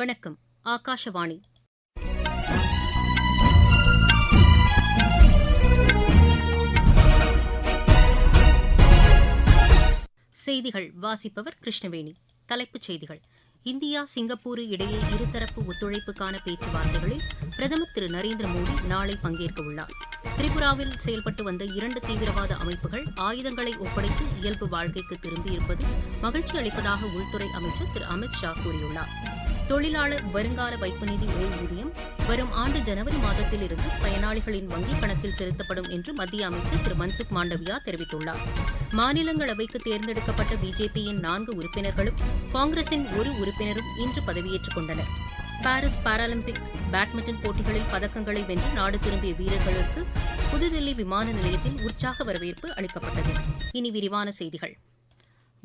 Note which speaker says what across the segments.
Speaker 1: வணக்கம் ஆகாஷவாணி செய்திகள் வாசிப்பவர் கிருஷ்ணவேணி தலைப்புச் செய்திகள் இந்தியா சிங்கப்பூரு இடையே இருதரப்பு ஒத்துழைப்புக்கான பேச்சுவார்த்தைகளில் பிரதமர் திரு நரேந்திர மோடி நாளை பங்கேற்க உள்ளார் திரிபுராவில் செயல்பட்டு வந்த இரண்டு தீவிரவாத அமைப்புகள் ஆயுதங்களை ஒப்படைத்து இயல்பு வாழ்க்கைக்கு திரும்பியிருப்பது மகிழ்ச்சி அளிப்பதாக உள்துறை அமைச்சர் திரு அமித் ஷா கூறியுள்ளார் தொழிலாளர் வருங்கால வைப்பு நிதி ஓய்வூதியம் வரும் ஆண்டு ஜனவரி மாதத்தில் இருந்து பயனாளிகளின் வங்கிக் கணக்கில் செலுத்தப்படும் என்று மத்திய அமைச்சர் திரு மன்சுக் மாண்டவியா தெரிவித்துள்ளார் மாநிலங்களவைக்கு தேர்ந்தெடுக்கப்பட்ட பிஜேபியின் நான்கு உறுப்பினர்களும் காங்கிரசின் ஒரு உறுப்பினரும் இன்று பதவியேற்றுக் கொண்டனர் பாரிஸ் பாராலிம்பிக் பேட்மிண்டன் போட்டிகளில் பதக்கங்களை வென்று நாடு திரும்பிய வீரர்களுக்கு புதுதில்லி விமான நிலையத்தில் உற்சாக வரவேற்பு அளிக்கப்பட்டது இனி விரிவான செய்திகள்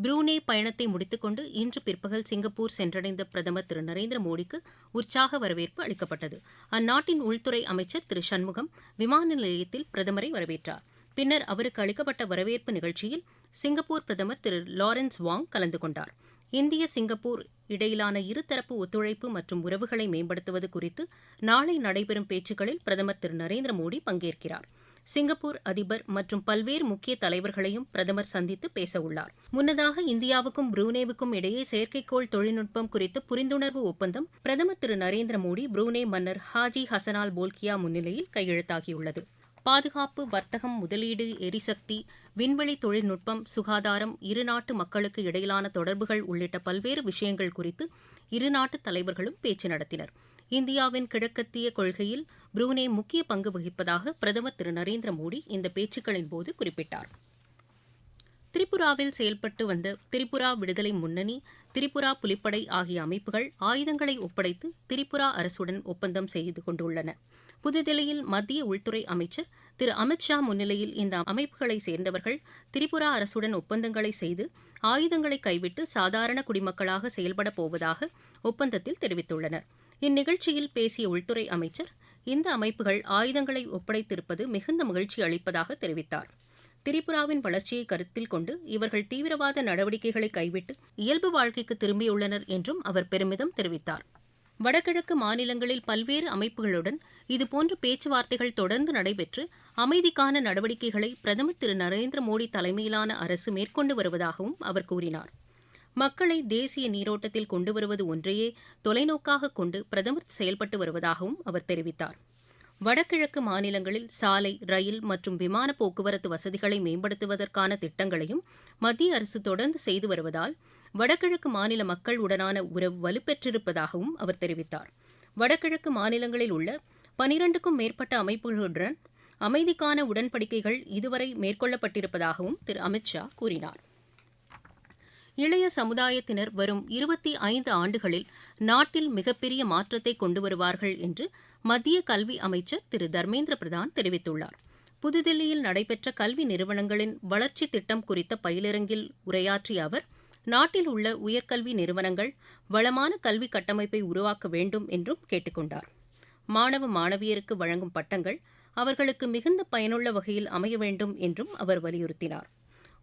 Speaker 1: புரூனே பயணத்தை முடித்துக்கொண்டு இன்று பிற்பகல் சிங்கப்பூர் சென்றடைந்த பிரதமர் திரு நரேந்திர மோடிக்கு உற்சாக வரவேற்பு அளிக்கப்பட்டது அந்நாட்டின் உள்துறை அமைச்சர் திரு சண்முகம் விமான நிலையத்தில் பிரதமரை வரவேற்றார் பின்னர் அவருக்கு அளிக்கப்பட்ட வரவேற்பு நிகழ்ச்சியில் சிங்கப்பூர் பிரதமர் திரு லாரன்ஸ் வாங் கலந்து கொண்டார் இந்திய சிங்கப்பூர் இடையிலான இருதரப்பு ஒத்துழைப்பு மற்றும் உறவுகளை மேம்படுத்துவது குறித்து நாளை நடைபெறும் பேச்சுக்களில் பிரதமர் திரு நரேந்திர மோடி பங்கேற்கிறாா் சிங்கப்பூர் அதிபர் மற்றும் பல்வேறு முக்கிய தலைவர்களையும் பிரதமர் சந்தித்து பேசவுள்ளார் முன்னதாக இந்தியாவுக்கும் புரூனேவுக்கும் இடையே செயற்கைக்கோள் தொழில்நுட்பம் குறித்து புரிந்துணர்வு ஒப்பந்தம் பிரதமர் திரு நரேந்திர மோடி புரூனே மன்னர் ஹாஜி ஹசனால் போல்கியா முன்னிலையில் கையெழுத்தாகியுள்ளது பாதுகாப்பு வர்த்தகம் முதலீடு எரிசக்தி விண்வெளி தொழில்நுட்பம் சுகாதாரம் இருநாட்டு மக்களுக்கு இடையிலான தொடர்புகள் உள்ளிட்ட பல்வேறு விஷயங்கள் குறித்து இருநாட்டு தலைவர்களும் பேச்சு நடத்தினர் இந்தியாவின் கிழக்கத்திய கொள்கையில் புரூனே முக்கிய பங்கு வகிப்பதாக பிரதமர் திரு நரேந்திர மோடி இந்த பேச்சுக்களின் போது குறிப்பிட்டார் திரிபுராவில் செயல்பட்டு வந்த திரிபுரா விடுதலை முன்னணி திரிபுரா புலிப்படை ஆகிய அமைப்புகள் ஆயுதங்களை ஒப்படைத்து திரிபுரா அரசுடன் ஒப்பந்தம் செய்து கொண்டுள்ளன புதுதில்லியில் மத்திய உள்துறை அமைச்சர் திரு அமித்ஷா முன்னிலையில் இந்த அமைப்புகளை சேர்ந்தவர்கள் திரிபுரா அரசுடன் ஒப்பந்தங்களை செய்து ஆயுதங்களை கைவிட்டு சாதாரண குடிமக்களாக செயல்பட போவதாக ஒப்பந்தத்தில் தெரிவித்துள்ளனா் இந்நிகழ்ச்சியில் பேசிய உள்துறை அமைச்சர் இந்த அமைப்புகள் ஆயுதங்களை ஒப்படைத்திருப்பது மிகுந்த மகிழ்ச்சி அளிப்பதாக தெரிவித்தார் திரிபுராவின் வளர்ச்சியை கருத்தில் கொண்டு இவர்கள் தீவிரவாத நடவடிக்கைகளை கைவிட்டு இயல்பு வாழ்க்கைக்கு திரும்பியுள்ளனர் என்றும் அவர் பெருமிதம் தெரிவித்தார் வடகிழக்கு மாநிலங்களில் பல்வேறு அமைப்புகளுடன் இதுபோன்ற பேச்சுவார்த்தைகள் தொடர்ந்து நடைபெற்று அமைதிக்கான நடவடிக்கைகளை பிரதமர் திரு நரேந்திர மோடி தலைமையிலான அரசு மேற்கொண்டு வருவதாகவும் அவர் கூறினார் மக்களை தேசிய நீரோட்டத்தில் கொண்டு வருவது ஒன்றையே தொலைநோக்காக கொண்டு பிரதமர் செயல்பட்டு வருவதாகவும் அவர் தெரிவித்தார் வடகிழக்கு மாநிலங்களில் சாலை ரயில் மற்றும் விமான போக்குவரத்து வசதிகளை மேம்படுத்துவதற்கான திட்டங்களையும் மத்திய அரசு தொடர்ந்து செய்து வருவதால் வடகிழக்கு மாநில மக்கள் உடனான உறவு வலுப்பெற்றிருப்பதாகவும் அவர் தெரிவித்தார் வடகிழக்கு மாநிலங்களில் உள்ள பனிரண்டுக்கும் மேற்பட்ட அமைப்புகளுடன் அமைதிக்கான உடன்படிக்கைகள் இதுவரை மேற்கொள்ளப்பட்டிருப்பதாகவும் திரு அமித்ஷா கூறினார் இளைய சமுதாயத்தினர் வரும் இருபத்தி ஐந்து ஆண்டுகளில் நாட்டில் மிகப்பெரிய மாற்றத்தை கொண்டு வருவார்கள் என்று மத்திய கல்வி அமைச்சர் திரு தர்மேந்திர பிரதான் தெரிவித்துள்ளார் புதுதில்லியில் நடைபெற்ற கல்வி நிறுவனங்களின் வளர்ச்சி திட்டம் குறித்த பயிலரங்கில் உரையாற்றிய அவர் நாட்டில் உள்ள உயர்கல்வி நிறுவனங்கள் வளமான கல்வி கட்டமைப்பை உருவாக்க வேண்டும் என்றும் கேட்டுக்கொண்டார் மாணவ மாணவியருக்கு வழங்கும் பட்டங்கள் அவர்களுக்கு மிகுந்த பயனுள்ள வகையில் அமைய வேண்டும் என்றும் அவர் வலியுறுத்தினார்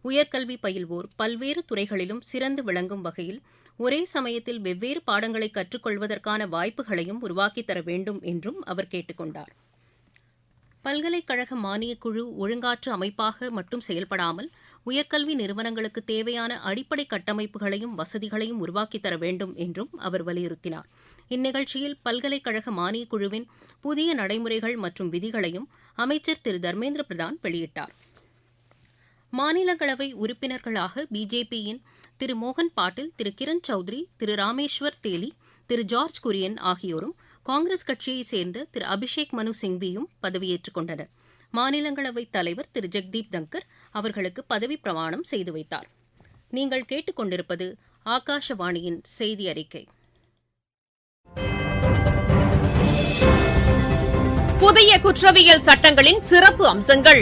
Speaker 1: உயர்கல்வி பயில்வோர் பல்வேறு துறைகளிலும் சிறந்து விளங்கும் வகையில் ஒரே சமயத்தில் வெவ்வேறு பாடங்களை கற்றுக்கொள்வதற்கான வாய்ப்புகளையும் உருவாக்கித் தர வேண்டும் என்றும் அவர் கேட்டுக்கொண்டார் பல்கலைக்கழக மானியக்குழு ஒழுங்காற்று அமைப்பாக மட்டும் செயல்படாமல் உயர்கல்வி நிறுவனங்களுக்கு தேவையான அடிப்படை கட்டமைப்புகளையும் வசதிகளையும் உருவாக்கித் தர வேண்டும் என்றும் அவர் வலியுறுத்தினார் இந்நிகழ்ச்சியில் பல்கலைக்கழக மானியக்குழுவின் புதிய நடைமுறைகள் மற்றும் விதிகளையும் அமைச்சர் திரு தர்மேந்திர பிரதான் வெளியிட்டாா் மாநிலங்களவை உறுப்பினர்களாக பிஜேபியின் திரு மோகன் பாட்டில் திரு கிரண் சௌத்ரி திரு ராமேஸ்வர் தேலி திரு ஜார்ஜ் குரியன் ஆகியோரும் காங்கிரஸ் கட்சியைச் சேர்ந்த திரு அபிஷேக் மனு சிங்வியும் பதவியேற்றுக் கொண்டனர் மாநிலங்களவை தலைவர் திரு ஜெக்தீப் தங்கர் அவர்களுக்கு பதவி பிரமாணம் செய்து வைத்தார் நீங்கள் கேட்டுக்கொண்டிருப்பது ஆகாஷவாணியின் செய்தி அறிக்கை
Speaker 2: புதிய குற்றவியல் சட்டங்களின் சிறப்பு அம்சங்கள்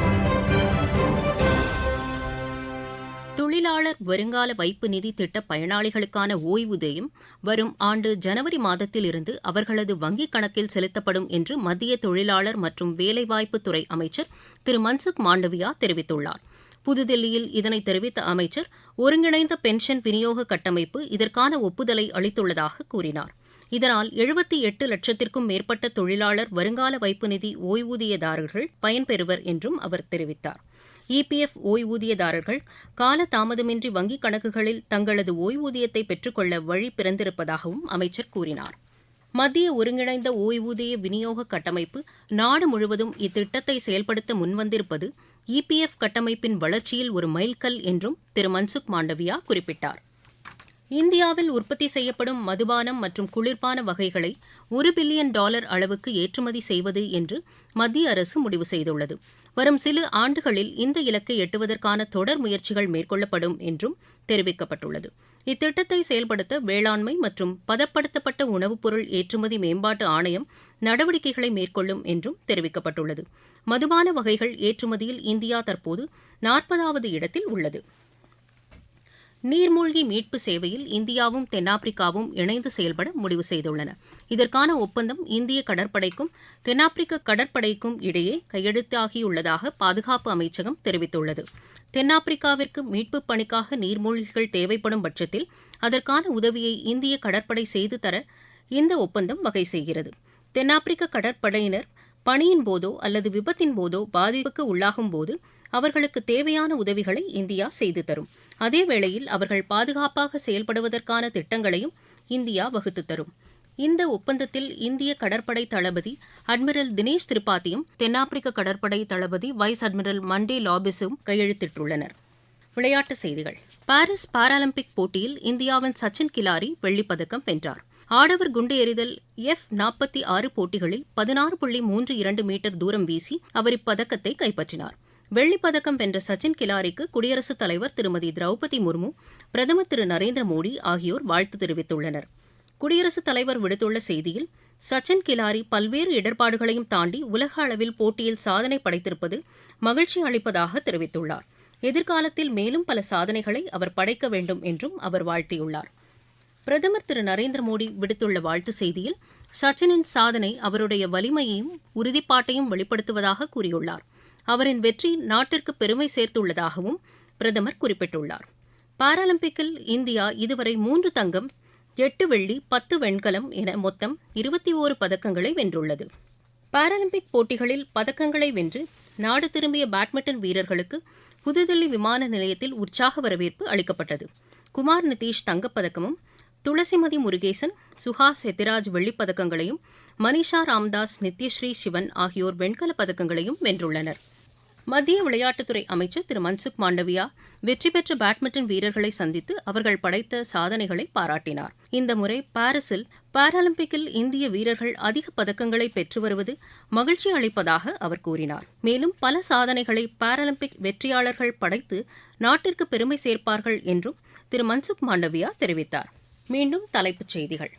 Speaker 1: தொழிலாளர் வருங்கால வைப்பு நிதி திட்ட பயனாளிகளுக்கான ஓய்வூதியம் வரும் ஆண்டு ஜனவரி மாதத்தில் இருந்து அவர்களது வங்கிக் கணக்கில் செலுத்தப்படும் என்று மத்திய தொழிலாளர் மற்றும் வேலைவாய்ப்புத்துறை அமைச்சர் திரு மன்சுக் மாண்டவியா தெரிவித்துள்ளார் புதுதில்லியில் இதனை தெரிவித்த அமைச்சர் ஒருங்கிணைந்த பென்ஷன் விநியோக கட்டமைப்பு இதற்கான ஒப்புதலை அளித்துள்ளதாக கூறினார் இதனால் எழுபத்தி எட்டு லட்சத்திற்கும் மேற்பட்ட தொழிலாளர் வருங்கால வைப்பு நிதி ஓய்வூதியதாரர்கள் பயன்பெறுவர் என்றும் அவர் தெரிவித்தார் இபிஎஃப் ஓய்வூதியதாரர்கள் காலதாமதமின்றி வங்கிக் கணக்குகளில் தங்களது ஓய்வூதியத்தை பெற்றுக்கொள்ள வழி பிறந்திருப்பதாகவும் அமைச்சர் கூறினார் மத்திய ஒருங்கிணைந்த ஓய்வூதிய விநியோக கட்டமைப்பு நாடு முழுவதும் இத்திட்டத்தை செயல்படுத்த முன்வந்திருப்பது இபிஎஃப் கட்டமைப்பின் வளர்ச்சியில் ஒரு மைல்கல் என்றும் திரு மன்சுக் மாண்டவியா குறிப்பிட்டார் இந்தியாவில் உற்பத்தி செய்யப்படும் மதுபானம் மற்றும் குளிர்பான வகைகளை ஒரு பில்லியன் டாலர் அளவுக்கு ஏற்றுமதி செய்வது என்று மத்திய அரசு முடிவு செய்துள்ளது வரும் சில ஆண்டுகளில் இந்த இலக்கை எட்டுவதற்கான தொடர் முயற்சிகள் மேற்கொள்ளப்படும் என்றும் தெரிவிக்கப்பட்டுள்ளது இத்திட்டத்தை செயல்படுத்த வேளாண்மை மற்றும் பதப்படுத்தப்பட்ட உணவுப் பொருள் ஏற்றுமதி மேம்பாட்டு ஆணையம் நடவடிக்கைகளை மேற்கொள்ளும் என்றும் தெரிவிக்கப்பட்டுள்ளது மதுபான வகைகள் ஏற்றுமதியில் இந்தியா தற்போது நாற்பதாவது இடத்தில் உள்ளது நீர்மூழ்கி மீட்பு சேவையில் இந்தியாவும் தென்னாப்பிரிக்காவும் இணைந்து செயல்பட முடிவு செய்துள்ளன இதற்கான ஒப்பந்தம் இந்திய கடற்படைக்கும் தென்னாப்பிரிக்க கடற்படைக்கும் இடையே கையெழுத்தாகியுள்ளதாக பாதுகாப்பு அமைச்சகம் தெரிவித்துள்ளது தென்னாப்பிரிக்காவிற்கு மீட்பு பணிக்காக நீர்மூழ்கிகள் தேவைப்படும் பட்சத்தில் அதற்கான உதவியை இந்திய கடற்படை செய்து தர இந்த ஒப்பந்தம் வகை செய்கிறது தென்னாப்பிரிக்க கடற்படையினர் பணியின் போதோ அல்லது விபத்தின் போதோ பாதிப்புக்கு உள்ளாகும் போது அவர்களுக்கு தேவையான உதவிகளை இந்தியா செய்து தரும் அதேவேளையில் அவர்கள் பாதுகாப்பாக செயல்படுவதற்கான திட்டங்களையும் இந்தியா வகுத்து தரும் இந்த ஒப்பந்தத்தில் இந்திய கடற்படை தளபதி அட்மிரல் தினேஷ் திரிபாத்தியும் தென்னாப்பிரிக்க கடற்படை தளபதி வைஸ் அட்மிரல் மண்டே லாபிஸும் கையெழுத்திட்டுள்ளனர் விளையாட்டுச் செய்திகள் பாரிஸ் பாராலிம்பிக் போட்டியில் இந்தியாவின் சச்சின் கிலாரி வெள்ளிப்பதக்கம் வென்றார் ஆடவர் குண்டு எறிதல் எஃப் நாற்பத்தி ஆறு போட்டிகளில் பதினாறு புள்ளி மூன்று இரண்டு மீட்டர் தூரம் வீசி அவர் இப்பதக்கத்தை கைப்பற்றினார் வெள்ளிப்பதக்கம் வென்ற சச்சின் கிலாரிக்கு குடியரசுத் தலைவர் திருமதி திரௌபதி முர்மு பிரதமர் திரு நரேந்திர மோடி ஆகியோர் வாழ்த்து தெரிவித்துள்ளனர் குடியரசுத் தலைவர் விடுத்துள்ள செய்தியில் சச்சின் கிலாரி பல்வேறு இடர்பாடுகளையும் தாண்டி உலக அளவில் போட்டியில் சாதனை படைத்திருப்பது மகிழ்ச்சி அளிப்பதாக தெரிவித்துள்ளார் எதிர்காலத்தில் மேலும் பல சாதனைகளை அவர் படைக்க வேண்டும் என்றும் அவர் வாழ்த்தியுள்ளார் பிரதமர் திரு நரேந்திர மோடி விடுத்துள்ள வாழ்த்து செய்தியில் சச்சினின் சாதனை அவருடைய வலிமையையும் உறுதிப்பாட்டையும் வெளிப்படுத்துவதாக கூறியுள்ளார் அவரின் வெற்றி நாட்டிற்கு பெருமை சேர்த்துள்ளதாகவும் பிரதமர் குறிப்பிட்டுள்ளார் பாராலிம்பிக்கில் இந்தியா இதுவரை மூன்று தங்கம் எட்டு வெள்ளி பத்து வெண்கலம் என மொத்தம் இருபத்தி ஓரு பதக்கங்களை வென்றுள்ளது பாராலிம்பிக் போட்டிகளில் பதக்கங்களை வென்று நாடு திரும்பிய பேட்மிண்டன் வீரர்களுக்கு புதுதில்லி விமான நிலையத்தில் உற்சாக வரவேற்பு அளிக்கப்பட்டது குமார் நிதிஷ் தங்கப்பதக்கமும் துளசிமதி முருகேசன் சுஹாஸ் எத்திராஜ் வெள்ளிப்பதக்கங்களையும் மனிஷா ராம்தாஸ் நித்யஸ்ரீ சிவன் ஆகியோர் வெண்கலப் பதக்கங்களையும் வென்றுள்ளனர் மத்திய விளையாட்டுத்துறை அமைச்சர் திரு மன்சுக் மாண்டவியா வெற்றி பெற்ற பேட்மிண்டன் வீரர்களை சந்தித்து அவர்கள் படைத்த சாதனைகளை பாராட்டினார் இந்த முறை பாரிஸில் பாராலிம்பிக்கில் இந்திய வீரர்கள் அதிக பதக்கங்களை பெற்று வருவது மகிழ்ச்சி அளிப்பதாக அவர் கூறினார் மேலும் பல சாதனைகளை பாராலிம்பிக் வெற்றியாளர்கள் படைத்து நாட்டிற்கு பெருமை சேர்ப்பார்கள் என்றும் திரு மன்சுக் மாண்டவியா தெரிவித்தார் மீண்டும் தலைப்புச் செய்திகள்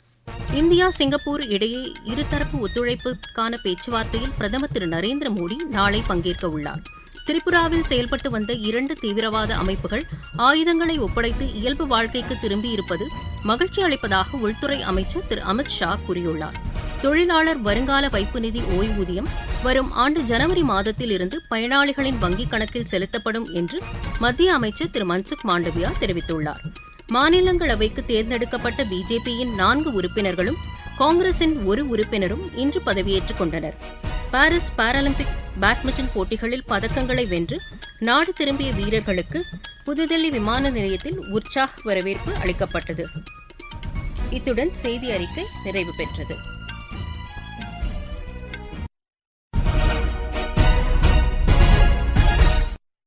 Speaker 1: இந்தியா சிங்கப்பூர் இடையே இருதரப்பு ஒத்துழைப்புக்கான பேச்சுவார்த்தையில் பிரதமர் திரு நரேந்திர மோடி நாளை பங்கேற்க உள்ளார் திரிபுராவில் செயல்பட்டு வந்த இரண்டு தீவிரவாத அமைப்புகள் ஆயுதங்களை ஒப்படைத்து இயல்பு வாழ்க்கைக்கு திரும்பியிருப்பது மகிழ்ச்சி அளிப்பதாக உள்துறை அமைச்சர் திரு அமித் ஷா கூறியுள்ளார் தொழிலாளர் வருங்கால வைப்பு நிதி ஓய்வூதியம் வரும் ஆண்டு ஜனவரி மாதத்தில் இருந்து பயனாளிகளின் வங்கிக் கணக்கில் செலுத்தப்படும் என்று மத்திய அமைச்சர் திரு மன்சுக் மாண்டவியா தெரிவித்துள்ளார் மாநிலங்களவைக்கு தேர்ந்தெடுக்கப்பட்ட பிஜேபியின் நான்கு உறுப்பினர்களும் காங்கிரசின் ஒரு உறுப்பினரும் இன்று பதவியேற்றுக் கொண்டனர் பாரிஸ் பாராலிம்பிக் பேட்மிண்டன் போட்டிகளில் பதக்கங்களை வென்று நாடு திரும்பிய வீரர்களுக்கு புதுதில்லி விமான நிலையத்தில் உற்சாக வரவேற்பு அளிக்கப்பட்டது இத்துடன் செய்தி அறிக்கை நிறைவு பெற்றது